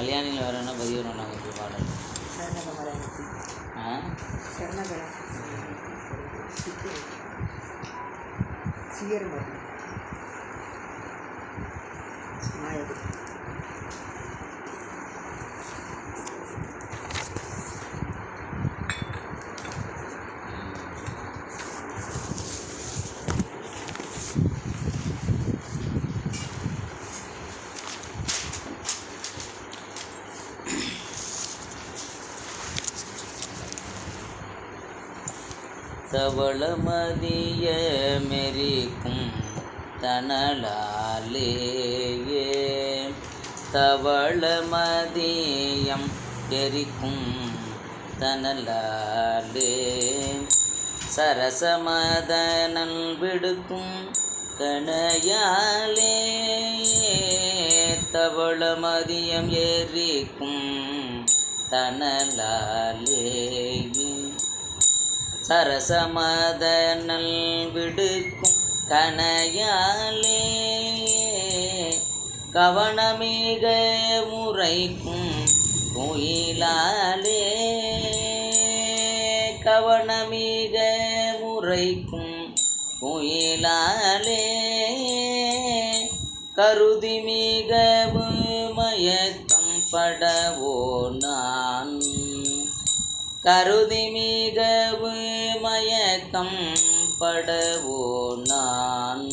கல்யாணியில் வேறு என்ன பதிவு நாங்கள் இப்போ பாடல் நாயகர் தவளமதிய மெரிக்கும் தனலாலேயே. தவளமதியம் எரிக்கும் தனலாலே. சரசமதனல் விடுக்கும் கணையாலே. தவளமதியம் எரிக்கும் தனலாலே சரசமதனல் விடுக்கும் கனையாலே கவனமிக முறைக்கும் குயிலாலே. கவனமிக முறைக்கும் குயிலாலே. கருதி மிகவும் மயக்கம் படவோ நான் கருதி மிகவு மயக்கம் படவோ நான்.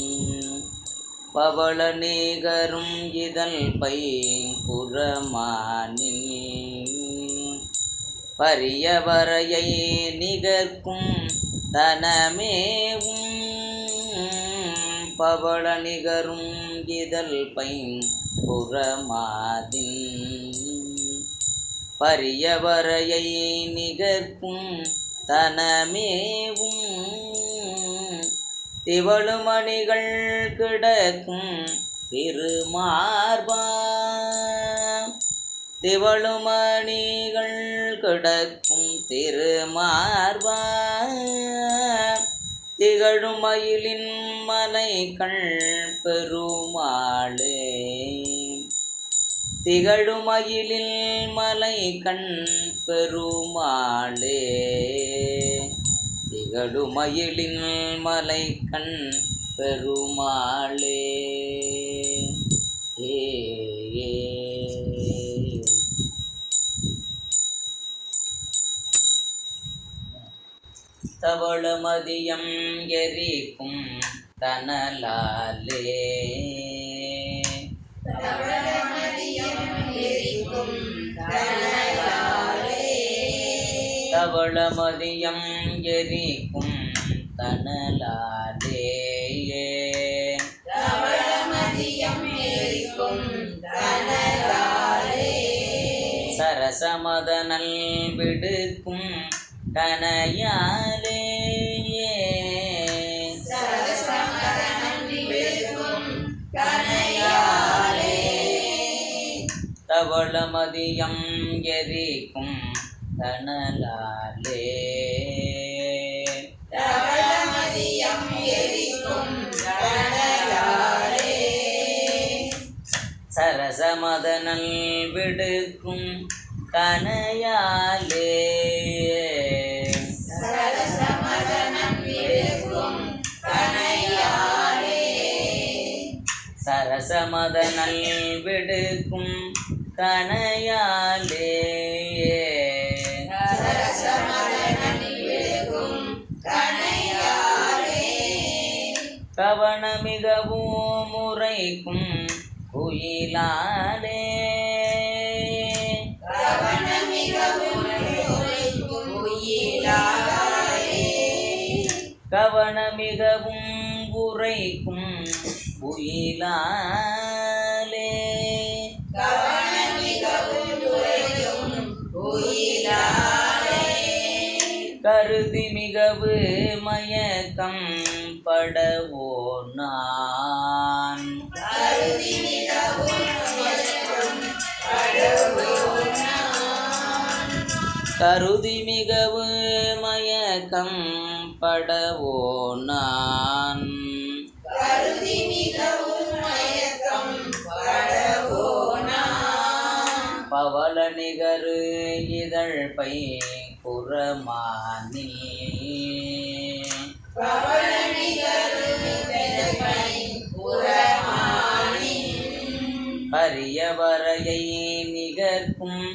பவள நிகரும் இதழ் பைங்குறமானில் பரியவரையை நிகர்க்கும் தனமேவும் பவள நிகரும் இதழ் பைங்குறமாதின் பரியவரையை நிகர்க்கும் தனமேவும். திவழுமணிகள் கிடக்கும் திருமார்பா. திவழுமணிகள் கிடக்கும் திருமார்பா. திகழுமயிலின் மயிலின் மலைகள் பெருமாளே. திகழுமயிலில் மலை கண் பெருமாளே. திகழுமயிலின் மலை கண் பெருமாளே. ஏ ஏ. தவளமதியம் எரிக்கும் தனலாலே. தவளமதியம் எரிக்கும் தனலாலே. சரசமதனல் விடுக்கும் கனையாலே. தவளமதியம் எரிக்கும் தனலாலே சரசமதனல் விடுக்கும் கனையாலே சரசமதனல் விடுக்கும் கனையாலே கவனமிகவும் முறைக்கும் குயிலாலே கவனமிகவும் உரைக்கும் புயிலா கருதி மிகவு மயக்கம் படவோ நான். கருதி மிகவு மயக்கம் படவோ நான். பவள நிகரு இதழ் பை புறமானி. பரியவரையை நிகர்க்கும்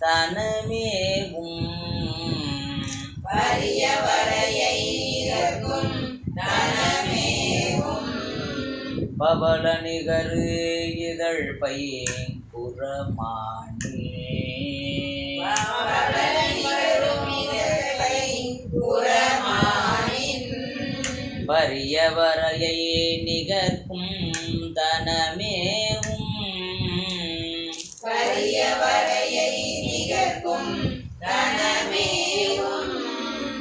தனமேவும். பவள நிகரு இதழ் பையன் புறமானே. பரியவரையை நிகர்க்கும் தனமேவும்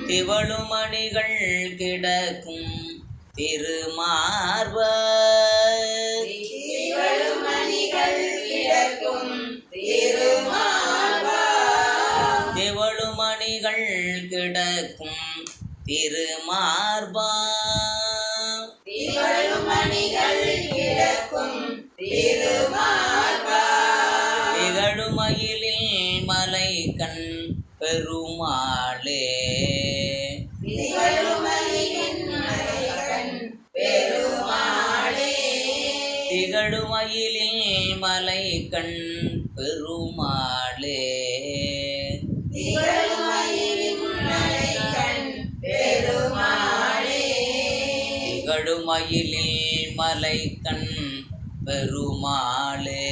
திவழுமணிகள் கிடக்கும் திருமார்ப திவழுமணிகள் கிடக்கும் திருமார்பா திகழுமயிலில் மலை கண் பெருமாளே. திகழுமயிலில் மலை கண் மயிலில் மலை கண் பெருமாளே.